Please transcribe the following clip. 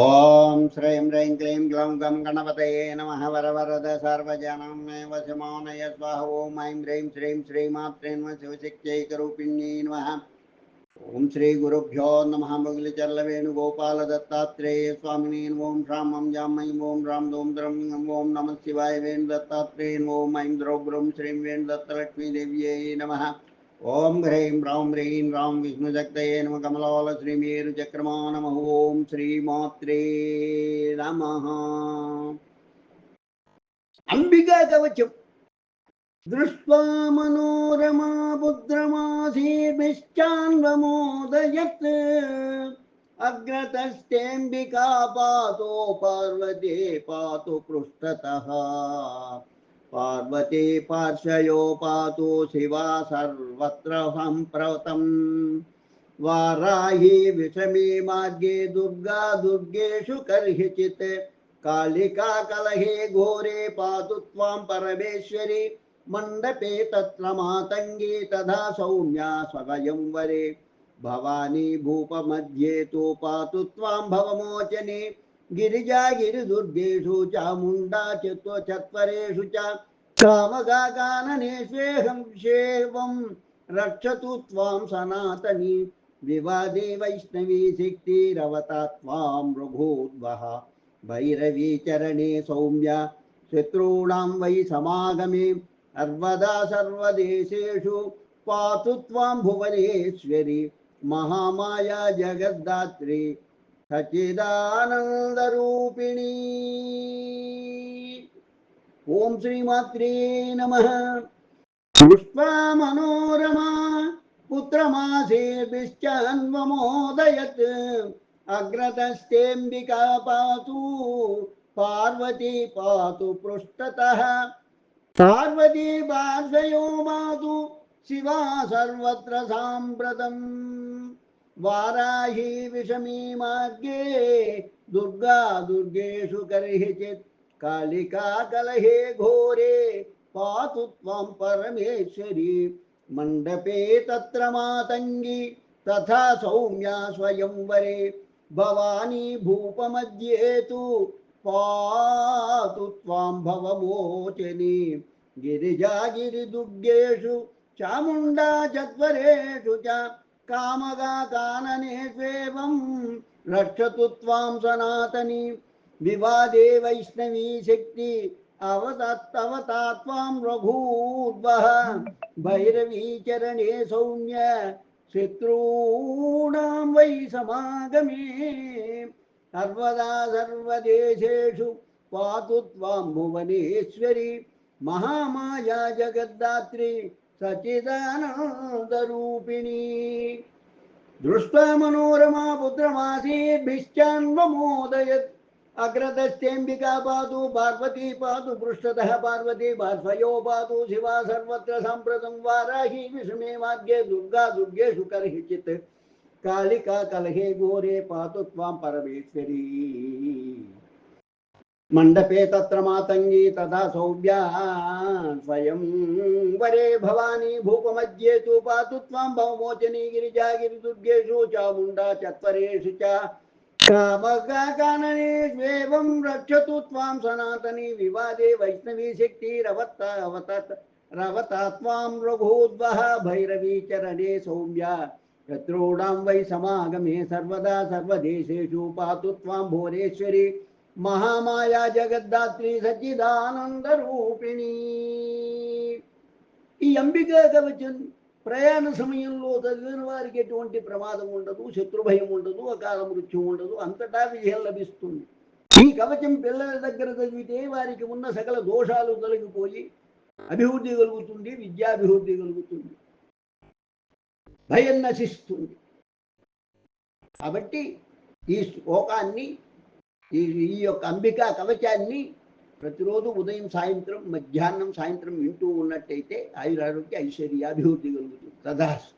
ఓం శ్రీం హ్రీం క్లీం గ్లౌం గం గణపతయే నమ వరవరద సర్వజనం మే వశమానయ స్వాహ ఓం ఐం హ్రీం శ్రీం శ్రీమాత్రే నమ శివశక్త్యైకరూపిణ్యై నమ ఓం శ్రీ గురుభ్యో నమ ముగిలిచర్ల వేణుగోపాల దత్తాత్రేయ స్వామిని ఓం శ్రాం ఓం జాం ఐం ఓం రాం దోం ద్రం ఓం నమ శివాయ వేణు దత్తాత్రేయ ओम ह्रीं रां ह्रीं रां विष्णुशक्त नम कमलवल श्रीमेरुचक्रमा नमः ॐ श्रीमात्रे नमः। अंबिका कवचम् दृष्ट्वा मनोरमा पुत्रमासीभिश्चान्वमोदयत् अग्रतस्तेऽम्बिका पातो, पार्वती पातु पृष्ठतः। भगवती पार्श्वयो पातु शिवा सर्वत्र सम्प्रवतम्। वाराही विषमी मार्गे दुर्गा दुर्गेषु कर्हिचित् कालिका कलहे घोरे पातु त्वां परमेश्वरि। मण्डपे तत्र मातङ्गी तथा सौम्या स्वयंवरे भवानी भूपमध्ये तु पातु त्वां भवमोचने। गिरिजा गिरिदुर्गेषु च चामुण्डा चत्वचत्वरेषु च कामदागाननेष्वेहं शेवं रक्षतु त्वां सनातनी विवादे वैष्णवी शक्तिरवता त्वां रघोद्वः चरणे शत्रूणां वै समागमे, सर्वदा सर्वदेशेषु पातु त्वां भुवनेश्वरि, महामाया जगद्दात्री, सचिदानन्दरूपिणी। ओम श्री मात्रे नमः। पुष्पा मनोरमा पुत्रमासेभिश्च अन्वमोदयत्। अग्रतस्तेऽम्बिका पातु पार्वती पातु पृष्ठतः। पार्वती पार्श्वयो मातु शिवा सर्वत्र साम्प्रतम्। वाराही विषमी मार्गे दुर्गा दुर्गेषु कर्हि चेत् कालिकाकलहे घोरे पातु त्वं परमेश्वरी। मण्डपे तत्र मातङ्गी, तथा सौम्या स्वयंवरे। भवानी भूपमध्ये तु पातु त्वां भवमोचनी। गिरिजा गिरिदुर्गेषु, चामुण्डा चत्वरेषु च कामगा काननेष्वेवं रक्षतु त्वां सनातनी। विवादे वैष्णवी शक्ति अवतत्तवतात्वां रघूर्वः। भैरवी चरणे सौम्य, शत्रूणां वै समागमे। सर्वदा सर्वदेशेषु पातु त्वां भुवनेश्वरी, महामाया जगद्दात्री, सचिदानन्दरूपिणी। दृष्ट्वा मनोरमा पुत्रमासीद्भिश्चान्वमोदयत्। अग्रतश्चेम्बिका पातु पार्वती पातु पृष्ठतः पार्वती बाष्पयो पातु शिवा सर्वत्र साम्प्रतं वाराही विषमे मार्गे दुर्गा दुर्गेषु कर्हिचित् कालिका कलहे घोरे पातु त्वां परमेश्वरी। मण्डपे तत्र मातङ्गी तदा सौव्या स्वयं वरे भवानी भूपमध्ये तु पातु त्वां भवमोचनी गिरिजा गिरिदुर्गेषु चामुण्डा चत्वरेषु च कामगणनेष्वेवं रक्षतु त्वां सनातनी विवादे वैष्णवी शक्तिरवत्ता अवतत् रवता त्वां रघोद्वः भैरवी चरणे सौम्या। शत्रूणां वै समागमे सर्वदा सर्वदेशेषु पातु त्वां भोरेश्वरी। महामाया जगद्धात्री सच्चिदानन्दरूपिणी। अम्बिका कवचन् ప్రయాణ సమయంలో చదివిన వారికి ఎటువంటి ప్రమాదం ఉండదు శత్రుభయం ఉండదు అకాల మృత్యు ఉండదు అంతటా విజయం లభిస్తుంది. ఈ కవచం పిల్లల దగ్గర చదివితే వారికి ఉన్న సకల దోషాలు తొలగిపోయి అభివృద్ధి కలుగుతుంది విద్యాభివృద్ధి కలుగుతుంది. భయం నశిస్తుంది. కాబట్టి ఈ శ్లోకాన్ని ఈ ఈ యొక్క అంబికా కవచాన్ని ప్రతిరోజు ఉదయం సాయంత్రం మధ్యాహ్నం సాయంత్రం వింటూ ఉన్నట్టయితే ఆయుర్ ఆరోగ్య ఐశ్వర్య అభివృద్ధి కలుగుతుంది. తదాస్తు.